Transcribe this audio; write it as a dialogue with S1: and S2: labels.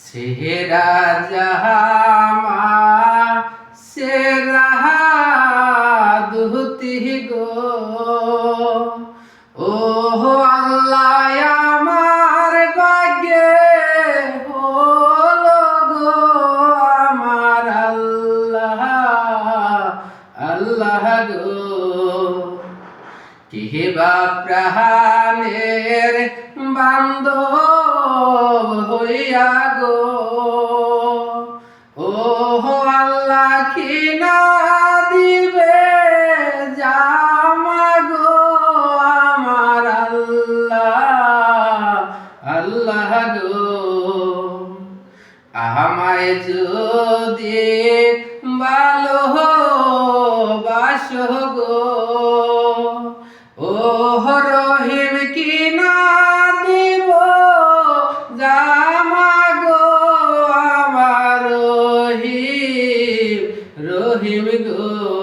S1: সেরা জাহামা সেরা দুহতি গো ও আল্লাহ আমার ভাগ্যে হলো গো আমার আল্লাহ আল্লাহ গো কিবা প্রাণের বান্ধব গো। ও আল্লাহ কি না দিবে জামা গো আমার আল্লাহ আল্লাহ গো। আমায় যদি ভালো বাসো গো। রহিম গো